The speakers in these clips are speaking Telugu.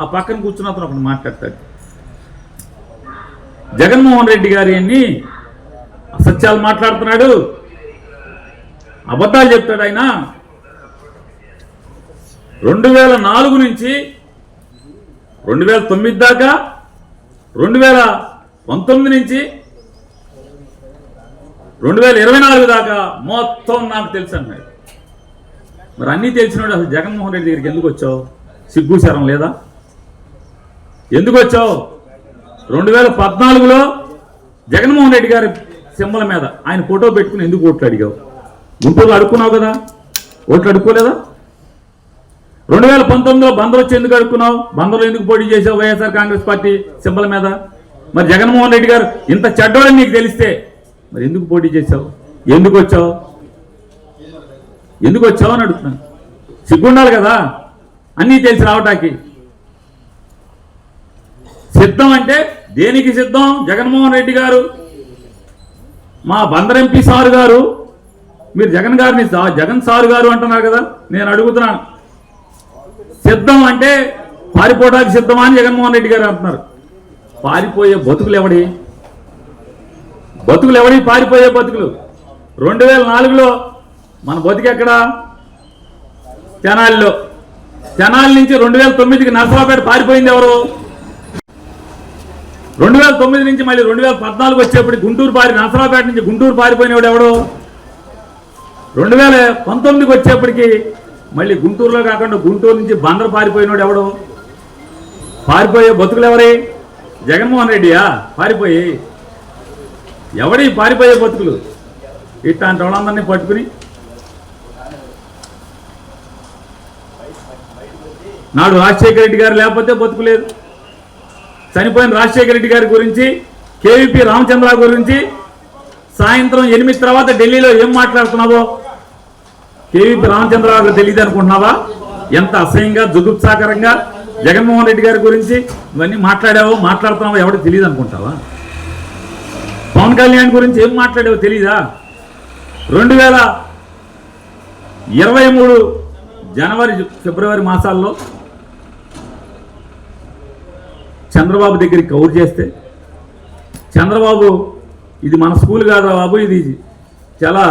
ఆ పక్కన కూర్చున్న అతను ఒకటి మాట్లాడతాడు. జగన్మోహన్ రెడ్డి గారి అన్ని అసత్యాలు మాట్లాడుతున్నాడు. అబద్ధాలు చెప్తాడు ఆయన. రెండు వేల నాలుగు నుంచి రెండు వేల తొమ్మిది దాకా రెండు వేల పంతొమ్మిది నుంచి రెండు వేల ఇరవై నాలుగు దాకా మొత్తం నాకు తెలుసు అన్నాడు. మరి అన్నీ తెలిసినాడు అసలు జగన్మోహన్ రెడ్డి దగ్గరికి ఎందుకు వచ్చావు? సిగ్గు శరం లేదా? ఎందుకు వచ్చావు? రెండు వేల పద్నాలుగులో జగన్మోహన్ రెడ్డి గారి సింబల మీద ఆయన ఫోటో పెట్టుకుని ఎందుకు ఓట్లు అడిగావు? గుంటూరులో అడుక్కున్నావు కదా. ఓట్లు అడుక్కోలేదా? రెండు వేల పంతొమ్మిదిలో బందర్ వచ్చి ఎందుకు అడుక్కున్నావు? బందర్లో ఎందుకు పోటీ చేసావు వైఎస్ఆర్ కాంగ్రెస్ పార్టీ సింబల మీద? మరి జగన్మోహన్ రెడ్డి గారు ఇంత చెడ్డోడని నీకు తెలిస్తే మరి ఎందుకు పోటీ చేసావు ఎందుకు వచ్చావు? ఎందుకు వచ్చావు అని అడుగుతున్నాను. సిగ్గుండాలి కదా. అన్నీ తెలిసి రావటానికి. సిద్ధం అంటే దేనికి సిద్ధం? జగన్మోహన్ రెడ్డి గారు. మా బందర్ ఎంపీ సారు గారు. మీరు జగన్ గారిని జగన్ సార్ గారు అంటున్నారు కదా నేను అడుగుతున్నాను. సిద్ధం అంటే పారిపోవడానికి సిద్ధమా అని జగన్మోహన్ రెడ్డి గారు అంటున్నారు. పారిపోయే బతుకులు ఎవడి? బతుకులు ఎవడి పారిపోయే బతుకులు? రెండు వేల నాలుగులో మన బతుకు ఎక్కడ? తెనాలిలో. తెనాలి నుంచి రెండు వేల తొమ్మిదికి నరసరావుపేట పారిపోయింది ఎవరు? రెండు వేల తొమ్మిది నుంచి మళ్ళీ రెండు వేల పద్నాలుగు వచ్చేప్పుడు గుంటూరు పారి నసరాపేట నుంచి గుంటూరు పారిపోయినవాడు ఎవడు? రెండు వేల పంతొమ్మిదికి వచ్చేప్పటికి మళ్ళీ గుంటూరులో కాకుండా గుంటూరు నుంచి బందర పారిపోయినవాడు ఎవడు? పారిపోయే బతుకులు ఎవరి? జగన్మోహన్ రెడ్డియా? పారిపోయి. ఎవడి పారిపోయే బతుకులు? ఇట్లాంటి వాళ్ళందరినీ పట్టుకుని నాడు రాజశేఖర రెడ్డి గారు లేకపోతే బతుకులేదు చనిపోయిన రాజశేఖర రెడ్డి గారి గురించి కేవీపీ రామచంద్ర గురించి సాయంత్రం ఎనిమిది తర్వాత ఢిల్లీలో ఏం మాట్లాడుతున్నావో కేవీపీ రామచంద్ర గారు తెలియదు అనుకుంటున్నావా? ఎంత అసహ్యంగా జుగుప్సాకరంగా జగన్మోహన్ రెడ్డి గారి గురించి ఇవన్నీ మాట్లాడావో మాట్లాడుతున్నావో ఎవరికి తెలియదు అనుకుంటావా? పవన్ కళ్యాణ్ గురించి ఏం మాట్లాడావో తెలీదా? రెండు వేల ఇరవై మూడు జనవరి ఫిబ్రవరి మాసాల్లో చంద్రబాబు దగ్గరికి కౌరు చేస్తే చంద్రబాబు ఇది మన స్కూల్ కాదా బాబు ఇది చాలా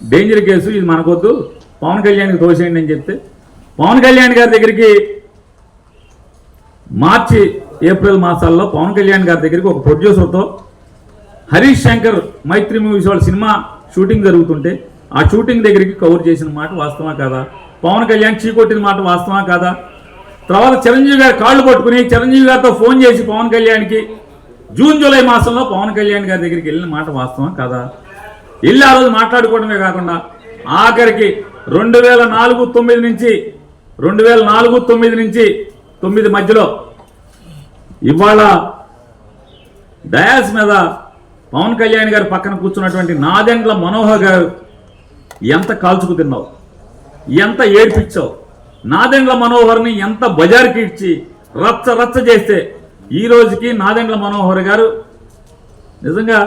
డేంజర్ కేసు ఇది మనకొద్దు పవన్ కళ్యాణ్కి తోసేయండి అని చెప్తే పవన్ కళ్యాణ్ గారి దగ్గరికి మార్చి ఏప్రిల్ మాసాల్లో పవన్ కళ్యాణ్ గారి దగ్గరికి ఒక ప్రొడ్యూసర్తో హరీష్ శంకర్ మైత్రి మూవీస్ వాళ్ళ సినిమా షూటింగ్ జరుగుతుంటే ఆ షూటింగ్ దగ్గరికి కవర్ చేసిన మాట వాస్తవా కాదా? పవన్ కళ్యాణ్ చీకొట్టిన మాట వాస్తవా కాదా? తర్వాత చిరంజీవి గారు కాళ్ళు పట్టుకుని చిరంజీవి గారితో ఫోన్ చేసి పవన్ కళ్యాణ్కి జూన్ జూలై మాసంలో పవన్ కళ్యాణ్ గారి దగ్గరికి వెళ్ళిన మాట వాస్తవం కదా? వెళ్ళి ఆ రోజు మాట్లాడుకోవడమే కాకుండా ఆఖరికి రెండు వేల నాలుగు తొమ్మిది నుంచి రెండు వేల నాలుగు తొమ్మిది నుంచి తొమ్మిది మధ్యలో ఇవాళ డయాస్ మీద పవన్ కళ్యాణ్ గారి పక్కన కూర్చున్నటువంటి నాదెండ్ల మనోహర్ గారు ఎంత కాల్చుకు తిన్నావు? ఎంత ఏడ్పించావు నాదెండ్ల మనోహర్ని ఎంత బజార్కి ఇచ్చి రచ్చ రచ్చ చేస్తే ఈ రోజుకి నాదెండ్ల మనోహర్ గారు నిజంగా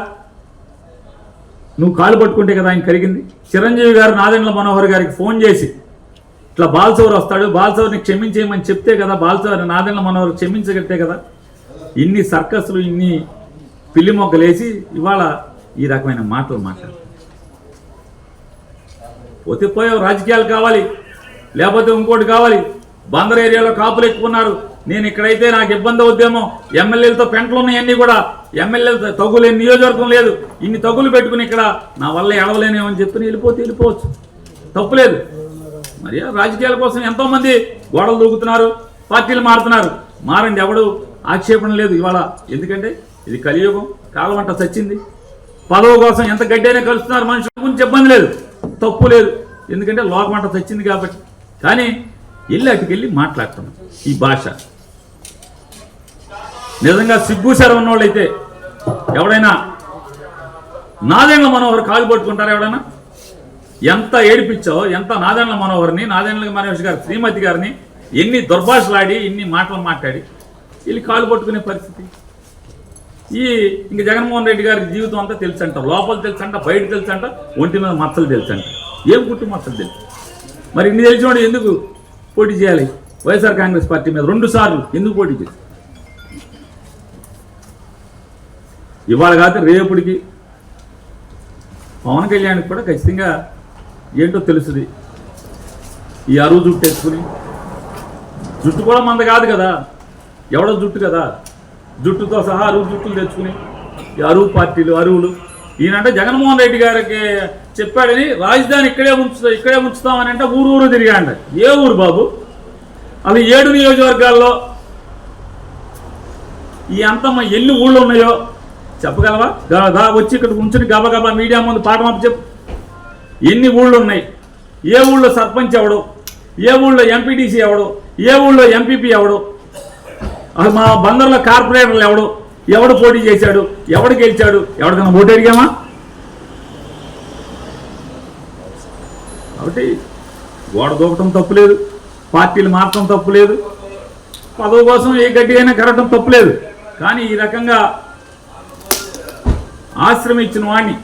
నువ్వు కాలు పట్టుకుంటే కదా ఆయన కరిగింది. చిరంజీవి గారు నాదెండ్ల మనోహర్ గారికి ఫోన్ చేసి ఇట్లా బాల్సవర్ వస్తాడు బాల్సవర్ని క్షమించేయమని చెప్తే కదా బాలసౌర్ నాదెండ్ల మనోహర్ క్షమించగట్టే కదా. ఇన్ని సర్కస్లు ఇన్ని పిల్లి మొక్కలేసి ఇవాళ ఈ రకమైన మాటలు మాట్లాడు పోతే పోయావు రాజకీయాలు కావాలి. లేకపోతే ఇంకోటి కావాలి. బందర్ ఏరియాలో కాపులు ఎక్కున్నారు నేను ఇక్కడైతే నాకు ఇబ్బంది అవుద్దేమో. ఎమ్మెల్యేలతో పెంటలు ఉన్నాయన్నీ కూడా. ఎమ్మెల్యేలతో తగులేని నియోజకవర్గం లేదు. ఇన్ని తగులు పెట్టుకుని ఇక్కడ నా వల్ల ఎడవలేనేమని చెప్పి వెళ్ళిపోతే వెళ్ళిపోవచ్చు. తప్పులేదు మరి రాజకీయాల కోసం ఎంతోమంది గోడలు దూకుతున్నారు పార్టీలు మారుతున్నారు. మారండి ఎవడు? ఆక్షేపణ లేదు ఇవాళ. ఎందుకంటే ఇది కలియుగం. కాలవంట సచ్చింది. పదవి కోసం ఎంత గడ్డైనా కలుస్తున్నారు మనుషుల గురించి ఇబ్బంది లేదు. తప్పు లేదు. ఎందుకంటే లోకమంట సచ్చింది కాబట్టి. కానీ వెళ్ళి అటుకెళ్ళి మాట్లాడుతున్నాం ఈ భాష. నిజంగా సిగ్గు శరం ఉన్నోళ్ళైతే ఎవడైనా నాదేండ్ల మనోహర్ కాలు పట్టుకుంటారా ఎవడైనా? ఎంత ఏడిపించో ఎంత నాదెండ్ల మనోహర్ని నాదెండ్ల మనోహర్ గారి శ్రీమతి గారిని ఎన్ని దుర్భాషలాడి ఎన్ని మాటలు మాట్లాడి వీళ్ళు కాలు పట్టుకునే పరిస్థితి. ఈ ఇంక జగన్మోహన్ రెడ్డి గారి జీవితం అంతా తెలుసంట లోపల తెలుసంట బయట తెలుసంట ఒంటి మీద మచ్చలు తెలుసంట. ఏం గుట్టు మచ్చలు తెలుసు? మరి ఇన్ని తెలిసినోడు ఎందుకు పోటీ చేయాలి? వైఎస్ఆర్ కాంగ్రెస్ పార్టీ మీద రెండు సార్లు ఎందుకు పోటీ చేసి ఇవాళ కాదు రేపటికి పవన్ కళ్యాణ్కి కూడా ఖచ్చితంగా ఏంటో తెలుస్తుంది ఈ అరువు జుట్టు వేసుకుని జుట్టు కూడా మంద కాదు కదా. ఎవడో జుట్టు కదా. జుట్టుతో సహా అరువు జుట్టులు తెచ్చుకుని ఈ అరువు పార్టీలు అరువులు ఈయనంటే జగన్మోహన్ రెడ్డి గారికి చెప్పాడని రాజధాని ఇక్కడే ఉంచుతా ఇక్కడే ఉంచుతామని అంటే ఊరు ఊరు తిరిగాండ. ఏ ఊరు బాబు? అవి ఏడు నియోజకవర్గాల్లో ఈ అంతమ్మ ఎన్ని ఊళ్ళు ఉన్నాయో చెప్పగలవా? గా- వచ్చి ఇక్కడ ఉంచుని గబగబా మీడియా ముందు పాఠం చెప్పు. ఎన్ని ఊళ్ళు ఉన్నాయి? ఏ ఊళ్ళో సర్పంచ్ ఎవడు? ఏ ఊళ్ళో ఎంపీటీసీ ఎవడు? ఏ ఊళ్ళో ఎంపీపీ ఎవడు? అసలు మా బందర్లో కార్పొరేటర్లు ఎవడు? ఎవడు పోటీ చేశాడు? ఎవడు గెలిచాడు? ఎవరికైనా ఓటు అడిగామా? కాబట్టి గోడ దూకటం తప్పులేదు పార్టీలు మారటం తప్పులేదు పదవి కోసం ఏ గడ్డి అయినా కరగటం తప్పులేదు కానీ ఈ రకంగా ఆశ్రమం ఇచ్చిన వాణ్ణి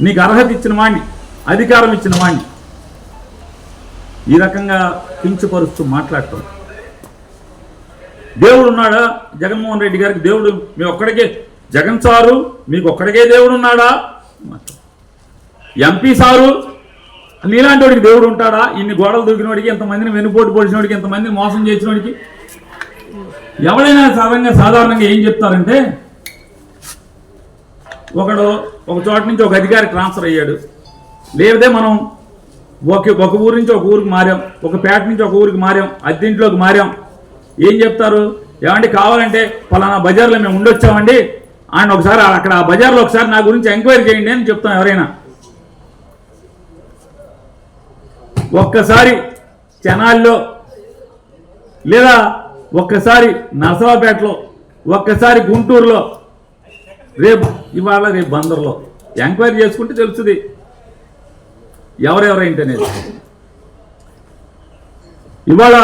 నీకు అర్హత ఇచ్చిన వాణ్ణి అధికారం ఇచ్చిన వాణ్ణి ఈ రకంగా కించపరుస్తూ మాట్లాడటం దేవుడు ఉన్నాడా? జగన్మోహన్ రెడ్డి గారికి దేవుడు మీ ఒక్కడికే. జగన్ సారు మీకు ఒక్కడికే దేవుడు ఉన్నాడా? ఎంపీ సారు నీలాంటి వాడికి దేవుడు ఉంటాడా? ఇన్ని గోడలు దూకినోడికి ఎంతమందిని వెనుపోటు పొడిచినోడికి ఎంతమందిని మోసం చేసినోడికి ఎవడైనా సాధారణంగా సాధారణంగా ఏం చెప్తారంటే ఒకడు ఒక చోట నుంచి ఒక అధికారి ట్రాన్స్ఫర్ అయ్యాడు. లేదే మనం ఒక ఒక ఊరు నుంచి ఒక ఊరికి మారాం. ఒక పేట నుంచి ఒక ఊరికి మారాం. అద్దెంట్లోకి మారాం. ఏం చెప్తారు? ఏమండి కావాలంటే పలానా బజార్లో మేము ఉండొచ్చామండి. ఆయన ఒకసారి అక్కడ ఆ బజార్లో ఒకసారి నా గురించి ఎంక్వైరీ చేయండి అని చెప్తాం ఎవరైనా. ఒక్కసారి చెనాల్లో లేదా ఒక్కసారి నరసరావుపేటలో ఒక్కసారి గుంటూరులో రేపు ఇవాళ రేపు బందర్లో ఎంక్వైరీ చేసుకుంటే తెలుస్తుంది. ఎవరెవరైంటనేది ఇవాళ